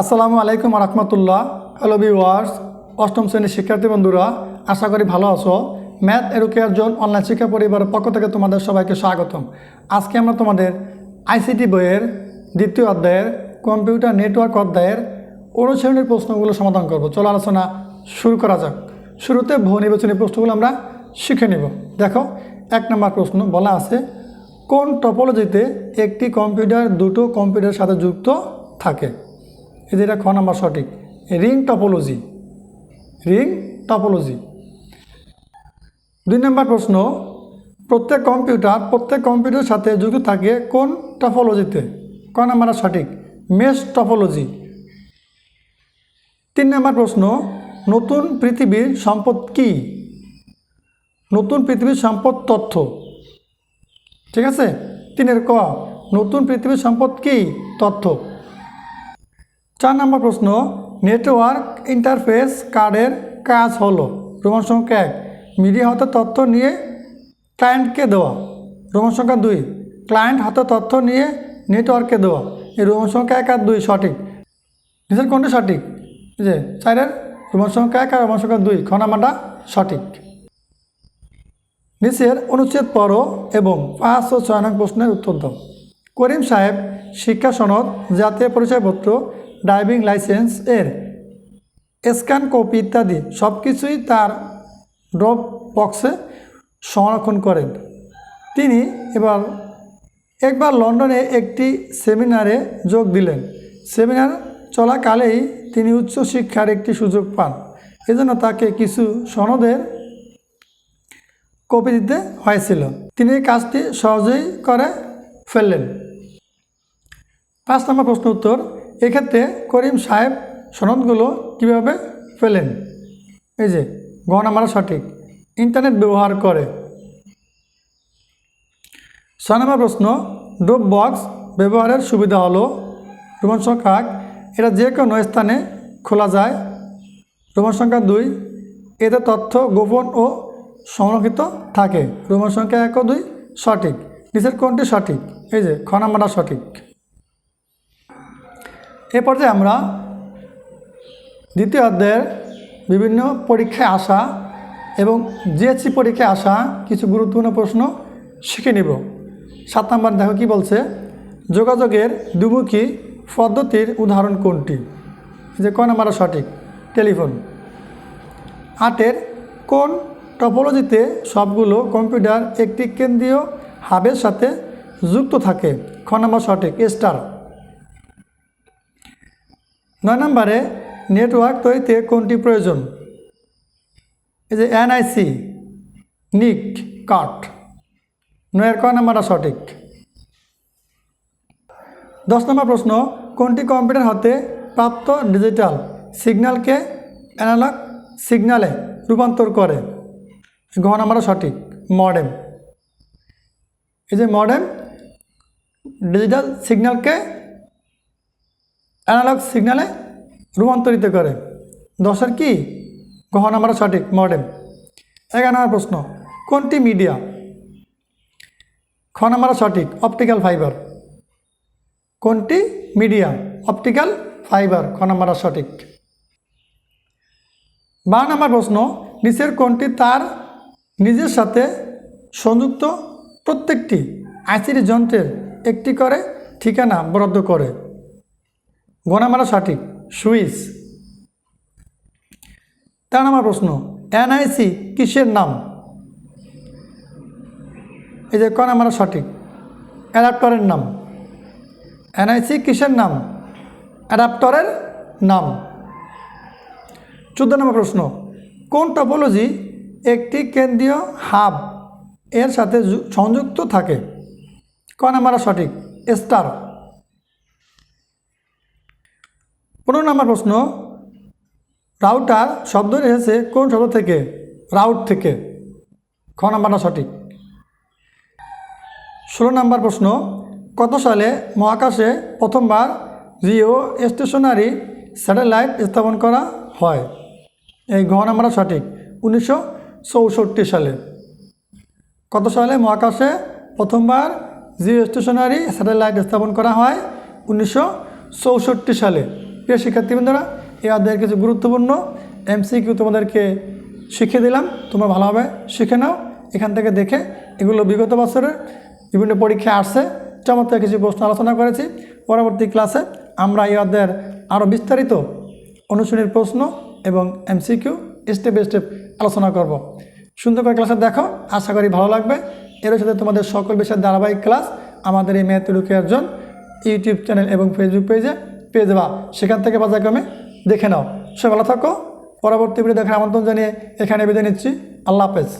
আসসালামু আলাইকুম রহমতুল্লাহ। Hello viewers অষ্টম শ্রেণির শিক্ষার্থী বন্ধুরা, আশা করি ভালো আছো। ম্যাথ এডুকেয়ার জোন অনলাইন শিক্ষা পরিবারের পক্ষ থেকে তোমাদের সবাইকে স্বাগতম। আজকে আমরা তোমাদের আইসিটি বইয়ের দ্বিতীয় অধ্যায়ের কম্পিউটার নেটওয়ার্ক অধ্যায়ের অনুশীলনের প্রশ্নগুলো সমাধান করব। চলো আলোচনা শুরু করা যাক। শুরুতে বহু নির্বাচনী প্রশ্নগুলো আমরা শিখে নেব। দেখো, এক নম্বর প্রশ্ন বলা আছে, কোন টপোলজিতে একটি কম্পিউটার দুটো কম্পিউটারের সাথে যুক্ত থাকে? এই যে এটা খ নাম্বার সঠিক। Ring topology. Ring topology. দুই নম্বর প্রশ্ন, প্রত্যেক কম্পিউটার, প্রত্যেক কম্পিউটারের সাথে যুক্ত থাকে কোন টপোলজিতে? ক নাম্বার সঠিক। Mesh topology. তিন নম্বর প্রশ্ন, নতুন পৃথিবীর সম্পদ কি? নতুন পৃথিবীর সম্পদ তথ্য। ঠিক আছে? তিনের ক, নতুন পৃথিবীর সম্পদ কি? তথ্য। চার নম্বর প্রশ্ন, নেটওয়ার্ক ইন্টারফেস কার্ডের কাজ হলো। রোমান সংখ্যা এক, মিডিয়া হতে তথ্য নিয়ে ক্লায়েন্টকে দেওয়া। রোমান সংখ্যা দুই, ক্লায়েন্ট হাতে তথ্য নিয়ে নেটওয়ার্ককে দেওয়া। এই রোমান সংখ্যা এক আর দুই সঠিক। নিচের কোনটি সঠিক? যে চারের, রোমান সংখ্যা এক আর রোমান সংখ্যা দুই, খ নাম্বারটা সঠিক। নিচের অনুচ্ছেদ পড়ো এবং পাঁচ ও ছয় নং প্রশ্নের উত্তর দাও। করিম সাহেব শিক্ষা সনদ জাতীয় পরিচয়পত্র ড্রাইভিং লাইসেন্স এর স্ক্যান কপি ইত্যাদি সব কিছুই তার ড্রপ বক্সে সংরক্ষণ করেন। তিনি এবার একবার লন্ডনে একটি সেমিনারে যোগ দিলেন। সেমিনার চলাকালেই তিনি উচ্চশিক্ষার একটি সুযোগ পান। এজন্য তাকে কিছু সনদের কপি দিতে হয়েছিল। তিনি এই কাজটি সহজেই করে ফেললেন। পাঁচ নম্বর প্রশ্ন উত্তর এক্ষেত্রে করিম সাহেব সনদগুলো কীভাবে পেলেন? এই যে গ নাম্বার সঠিক। ইন্টারনেট ব্যবহার করে। নম্বর প্রশ্ন ড্রপ বক্স ব্যবহারের সুবিধা হলো? রোমান সংখ্যা এক, এটা যে কোনো স্থানে খোলা যায়। রোমান সংখ্যা দুই এতে তথ্য গোপন ও সংরক্ষিত থাকে। রোমান সংখ্যা এক ও দুই সঠিক। নিচের কোনটি সঠিক? এই যে খ নাম্বারটা সঠিক। এ পর্যায়ে আমরা দ্বিতীয় অধ্যায়ের বিভিন্ন পরীক্ষায় আসা এবং জিএসসি পরীক্ষায় আসা কিছু গুরুত্বপূর্ণ প্রশ্ন শিখে নিব। সাত নম্বর দেখো কি বলছে? যোগাযোগের দুমুখী পদ্ধতির উদাহরণ কোনটি? যে ক নাম্বার সঠিক, টেলিফোন। আটের কোন টপোলজিতে সবগুলো কম্পিউটার একটি কেন্দ্রীয় হাবের সাথে যুক্ত থাকে? খ নম্বর সঠিক, স্টার। নয় নম্বরে নেটওয়ার্ক তৈরিতে কোনটি প্রয়োজন? এই যে এনআইসি নিক কাট নয়ের ক নাম্বারটা সঠিক? দশ নম্বর প্রশ্ন, কোনটি কম্পিউটার হাতে প্রাপ্ত ডিজিটাল সিগন্যালকে অ্যানালগ সিগন্যালে রূপান্তর করে? ঘ নাম্বারটা সঠিক মডেম এই যে মডেম ডিজিটাল সিগন্যালকে অ্যানালগ সিগন্যালে রূপান্তরিত করে। দশের কি? গহ নাম্বার সঠিক মডেম এগারো নম্বর প্রশ্ন, কোনটি মিডিয়া খ নাম্বার সঠিক অপটিক্যাল ফাইবার কোনটি মিডিয়া অপটিক্যাল ফাইবার খ নাম্বার সঠিক। বারো নম্বর প্রশ্ন, নিচের কোনটি তার নিজের সাথে সংযুক্ত? প্রত্যেকটি আইসিডি যন্ত্রের একটি করে ঠিকানা বরাদ্দ করে। গণামারা সঠিক, সুইস। তার নম্বর প্রশ্ন, এনআইসি কিসের নাম? এই যে কনামারা সঠিক, অ্যাডাপ্টরের নাম। এনআইসি কিসের নাম? অ্যাডাপ্টরের নাম। চোদ্দ নম্বর প্রশ্ন, কোন টপোলজি একটি কেন্দ্রীয় হাব এর সাথে সংযুক্ত থাকে? ক নাম্বার সঠিক, স্টার। পনেরো নম্বর প্রশ্ন? রাউটার শব্দ এসেছে কোন শব্দ থেকে? রাউট থেকে। খ নাম্বারটা সঠিক। ষোলো নম্বর প্রশ্ন, কত সালে মহাকাশে প্রথমবার জিও স্টেশনারি স্যাটেলাইট স্থাপন করা হয়? এই ঘ নাম্বারটা সঠিক। উনিশশো চৌষট্টি সালে। কত সালে মহাকাশে প্রথমবার জিও স্টেশনারি স্যাটেলাইট স্থাপন করা হয়? উনিশশো চৌষট্টি সালে। প্রিয় শিক্ষার্থীবৃন্দরা, এই অধ্যায়ের কিছু গুরুত্বপূর্ণ এমসিকিউ তোমাদেরকে শিখিয়ে দিলাম। তোমরা ভালোভাবে শিখে নাও, এখান থেকে দেখে এগুলো বিগত বছরের বিভিন্ন পরীক্ষায় আসছে। চমৎকার কিছু প্রশ্ন আলোচনা করেছি। পরবর্তী ক্লাসে আমরা এই অধ্যায়ের আরও বিস্তারিত অনুশীলনীর প্রশ্ন এবং এমসিকিউ স্টেপ বাই স্টেপ আলোচনা করব। সুন্দর করে ক্লাসে দেখো, আশা করি ভালো লাগবে। এর সাথে তোমাদের সকল বিষয়ের ধারাবাহিক ক্লাস আমাদের এই ম্যাথ এডুকেয়ার জন ইউটিউব চ্যানেল এবং ফেসবুক পেজে পেয়ে যাবা। সেখান থেকে পর্যায়ক্রমে দেখে নাও। সে ভালো থাকো। পরবর্তী ভিডিও দেখার আমন্ত্রণ জানিয়ে এখানে বিদায় নিচ্ছি। আল্লাহ হাফেজ।